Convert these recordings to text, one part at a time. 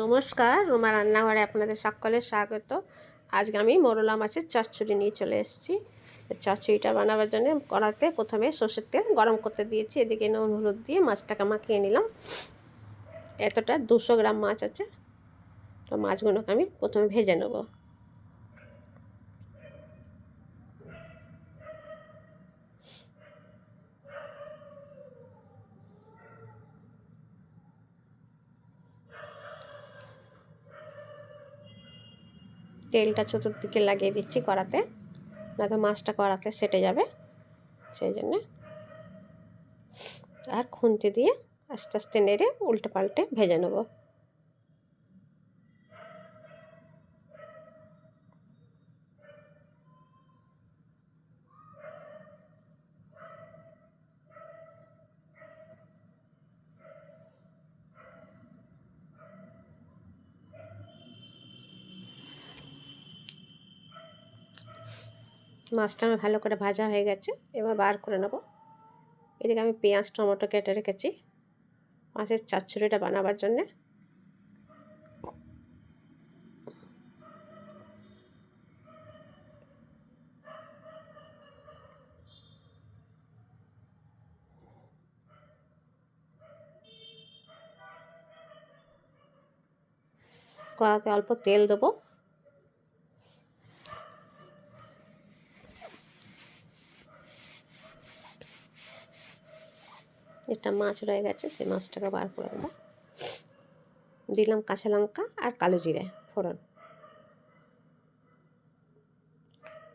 নমস্কার, রোমা রান্নাঘরে আপনাদের সকলের স্বাগত। আজকে আমি মোরলা মাছের চচ্চড়ি নিয়ে চলে এসেছি। চচ্চড়িটা বানাবার জন্য কড়াতে প্রথমে সর্ষের তেল গরম করতে দিয়েছি, এদিকে নুন, হলুদ দিয়ে মাছটাকে মাখিয়ে নিলাম। এতটা দুশো গ্রাম মাছ আছে, তো মাছগুলোকে আমি প্রথমে ভেজে নেব। তেলটা চতুর্দিকে লাগিয়ে দিচ্ছি কড়াতে। নয়তো মাছটা কড়াতে সেটে যাবে, সেই জন্যে। আর খুন্তি দিয়ে আস্তে আস্তে নেড়ে উল্টে পাল্টে ভেজে নেব। মাছটা আমার ভালো করে ভাজা হয়ে গেছে। এবার বার করে নেব। এদিকে আমি পেঁয়াজ, টমেটো কেটে রেখেছি মাছের চাচ্চুরিটা বানাবার জন্যে। কড়াতে অল্প তেল দেবো। একটা মাছ রয়ে গেছে, সেই মাছটাকে বার করে দেবো দিলাম কাঁচা লঙ্কা আর কালো জিরে, ফোড়ন।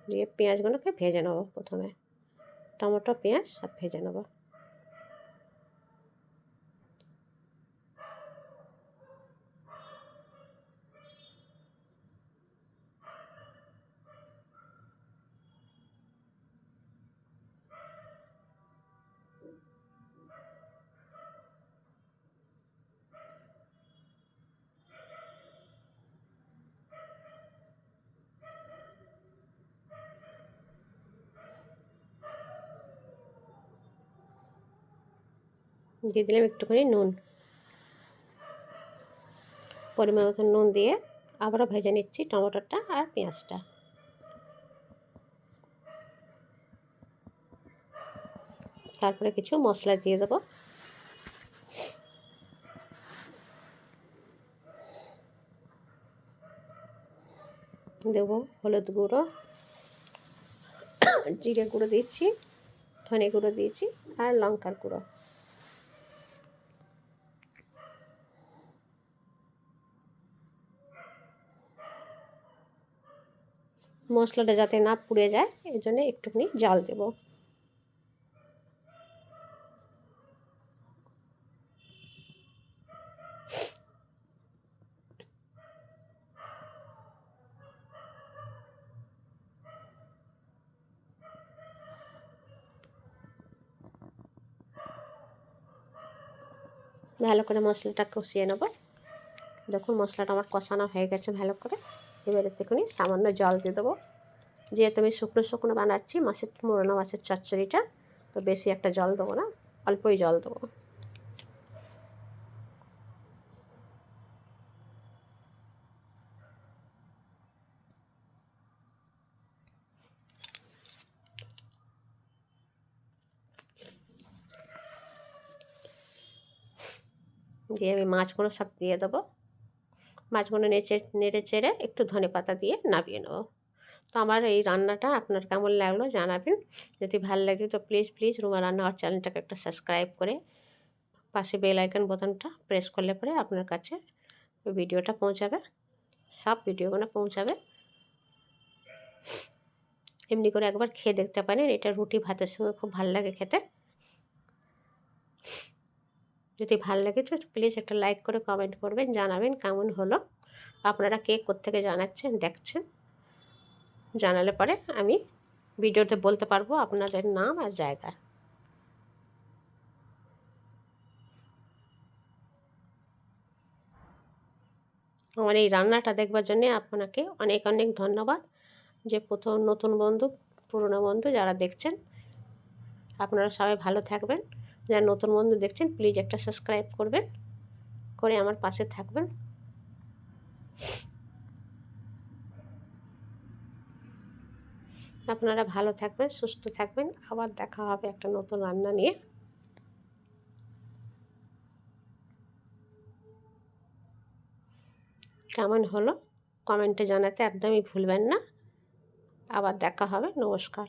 দিয়ে পেঁয়াজগুলোকে ভেজে নেব প্রথমে। টমেটো, পেঁয়াজ সব ভেজে নেব। দিয়ে দিলাম একটুখানি নুন। পরিমাণ মতো নুন দিয়ে আবারও ভেজে নিচ্ছি টমেটোটা আর পেঁয়াজটা। তারপরে কিছু মশলা দিয়ে দেবো। দেবো হলুদ গুঁড়ো, জিরে গুঁড়ো দিচ্ছি, ধনে গুঁড়ো দিয়েছি আর লঙ্কার গুঁড়ো। মশলাটা যাতে না পুড়ে যায় এই জন্য একটুখানি জল দেব। ভালো করে মশলাটা কষিয়ে নেব। দেখুন মশলাটা আমার কষানো হয়ে গেছে ভালো করে। এবার এতেখানি সামান্য জল দিয়ে দেবো। যেহেতু আমি শুকনো শুকনো বানাচ্ছি, মাছের মোড়ানো মাছের চচ্চড়িটা, তো বেশি একটা জল দেবো না, অল্পই জল দেবো। দিয়ে আমি মাছগুলো সব দিয়ে দেবো। মাছগুলো নেচে, নেড়ে চেড়ে একটু ধনে পাতা দিয়ে নামিয়ে নেব। তো আমার এই রান্নাটা আপনার কেমন লাগল জানাবেন। যদি ভালো লাগে তো প্লিজ প্লিজ রুমা রান্নাঘর চ্যানেলটাকে একটা সাবস্ক্রাইব করে পাশে বেল আইকন বোতামটা প্রেস করলে পরে আপনার কাছে ভিডিওটা পৌঁছাবে। সব ভিডিওগুলো পৌঁছাবে। এমনি করে একবার খেয়ে দেখতে পারেন, এটা রুটি ভাতের সঙ্গে খুব ভালো লাগে খেতে। যদি ভালো লাগে তো প্লিজ একটা লাইক করে কমেন্ট করবেন, জানাবেন কেমন হলো, আপনারা কে কোত্থেকে জানাচ্ছেন, দেখছেন। জানালে পরে আমি ভিডিওতে বলতে পারব আপনাদের নাম আর জায়গা। আমার এই রান্নাটা দেখবার জন্যে আপনাকে অনেক অনেক ধন্যবাদ যে প্রথম নতুন বন্ধু, পুরনো বন্ধু যারা দেখছেন। আপনারা সবাই ভালো থাকবেন। যারা নতুন বন্ধু দেখছেন প্লিজ একটা সাবস্ক্রাইব করবেন, করে আমার পাশে থাকবেন। আপনারা ভালো থাকবেন, সুস্থ থাকবেন। আবার দেখা হবে একটা নতুন রান্না নিয়ে। কেমন হলো? কমেন্টে জানাতে একদমই ভুলবেন না। আবার দেখা হবে। নমস্কার।